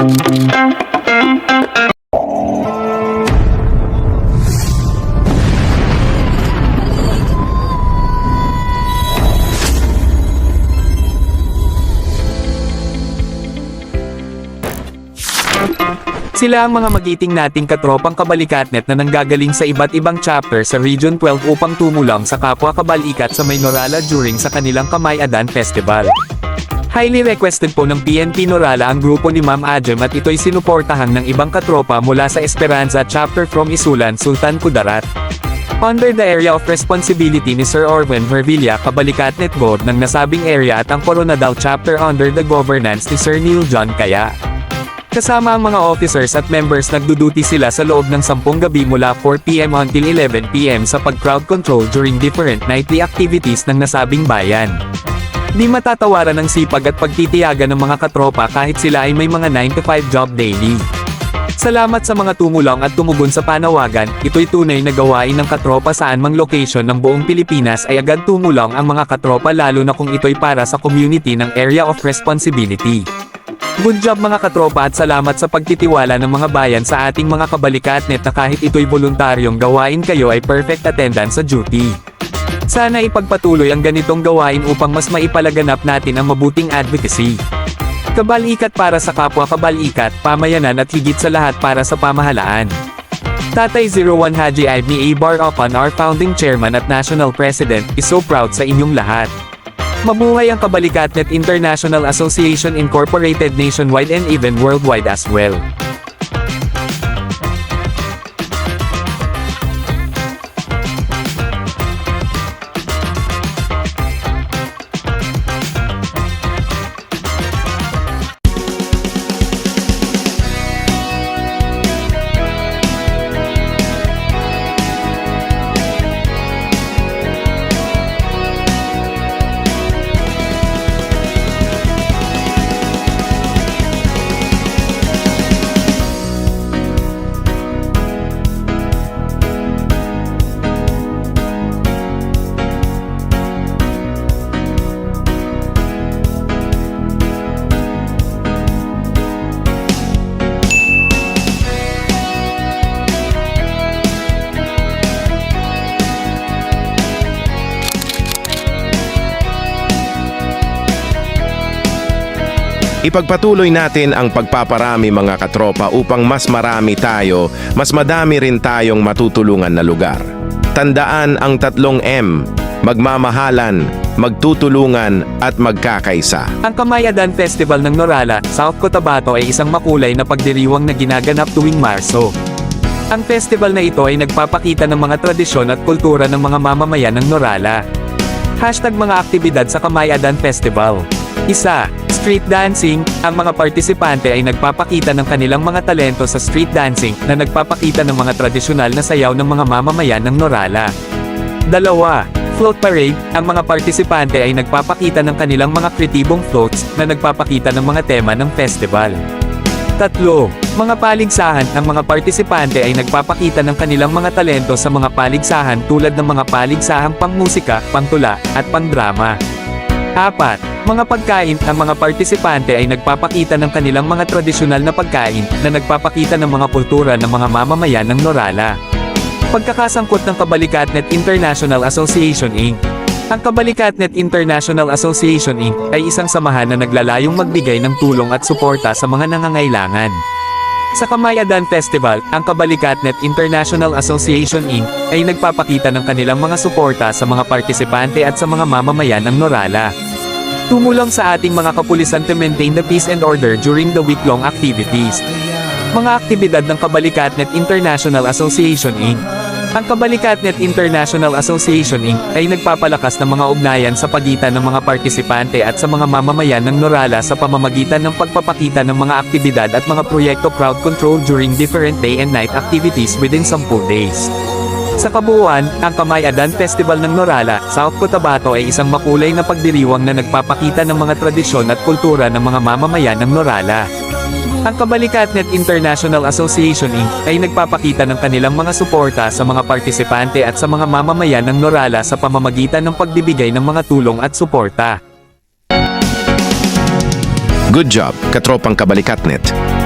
Sila ang mga magiting nating katropang kabalikatnet na nanggagaling sa iba't ibang chapter sa Region 12 upang tumulong sa kapwa kabalikat sa may Norala during sa kanilang Kamay Adan Festival. Highly requested po ng PNP Norala ang grupo ni Ma'am Ajem at ito'y sinuportahan ng ibang katropa mula sa Esperanza chapter from Isulan, Sultan Kudarat. Under the area of responsibility ni Sir Orwin Hervilla Kabalikatnet Board ng nasabing area at ang Coronadal chapter under the governance ni Sir Neil John Kaya. Kasama ang mga officers at members nagduduty sila sa loob ng 10 gabi mula 4pm until 11pm sa pag-crowd control during different nightly activities ng nasabing bayan. Di matatawaran ang sipag at pagtitiyaga ng mga katropa kahit sila ay may mga 9 to 5 job daily. Salamat sa mga tumulong at tumugon sa panawagan, ito'y tunay na gawain ng katropa saan mang location ng buong Pilipinas ay agad tumulong ang mga katropa lalo na kung ito'y para sa community ng area of responsibility. Good job mga katropa at salamat sa pagtitiwala ng mga bayan sa ating mga kabalikatnet na kahit ito'y voluntaryong gawain kayo ay perfect attendance sa duty. Sana ipagpatuloy ang ganitong gawain upang mas maipalaganap natin ang mabuting advocacy. Kabalikat para sa kapwa kabalikat, pamayanan at higit sa lahat para sa pamahalaan. Tatay 01 Haji Ibni A. Bar Opan, our founding chairman at national president, is so proud sa inyong lahat. Mabuhay ang Kabalikatnet International Association Incorporated nationwide and even worldwide as well. Ipagpatuloy natin ang pagpaparami mga katropa upang mas marami tayo, mas madami rin tayong matutulungan na lugar. Tandaan ang tatlong M, magmamahalan, magtutulungan at magkakaisa. Ang Kamayadan Festival ng Norala, South Cotabato ay isang makulay na pagdiriwang na ginaganap tuwing Marso. Ang festival na ito ay nagpapakita ng mga tradisyon at kultura ng mga mamamayan ng Norala. Hashtag mga aktibidad sa Kamayadan Festival. Isa, street dancing, ang mga partisipante ay nagpapakita ng kanilang mga talento sa street dancing na nagpapakita ng mga tradisyonal na sayaw ng mga mamamayan ng Norala. Dalawa, float parade, ang mga partisipante ay nagpapakita ng kanilang mga kretibong floats na nagpapakita ng mga tema ng festival. Tatlo, mga paligsahan, ang mga partisipante ay nagpapakita ng kanilang mga talento sa mga paligsahan tulad ng mga paligsahang pangmusika, pangtula, at pangdrama. Apat, mga pagkain, ang mga partisipante ay nagpapakita ng kanilang mga tradisyonal na pagkain na nagpapakita ng mga kultura ng mga mamamayan ng Norala. Pagkakasangkot ng Kabalikatnet International Association Inc. Ang Kabalikatnet International Association Inc. ay isang samahan na naglalayong magbigay ng tulong at suporta sa mga nangangailangan. Sa Kamayadan Festival, ang Kabalikatnet International Association Inc. ay nagpapakita ng kanilang mga suporta sa mga partisipante at sa mga mamamayan ng Norala. Tumulong sa ating mga kapulisan to maintain the peace and order during the week-long activities. Mga aktibidad ng Kabalikatnet International Association Inc. Ang Kabalikatnet International Association Inc. ay nagpapalakas ng mga ugnayan sa pagitan ng mga partisipante at sa mga mamamayan ng Norala sa pamamagitan ng pagpapakita ng mga aktibidad at mga proyekto crowd control during different day and night activities within 10 days. Sa kabuuan, ang Kamayadan Festival ng Norala, South Cotabato ay isang makulay na pagdiriwang na nagpapakita ng mga tradisyon at kultura ng mga mamamayan ng Norala. Ang Kabalikatnet International Association Inc. ay nagpapakita ng kanilang mga suporta sa mga partisipante at sa mga mamamayan ng Norala sa pamamagitan ng pagbibigay ng mga tulong at suporta. Good job, katropang kabalikatnet.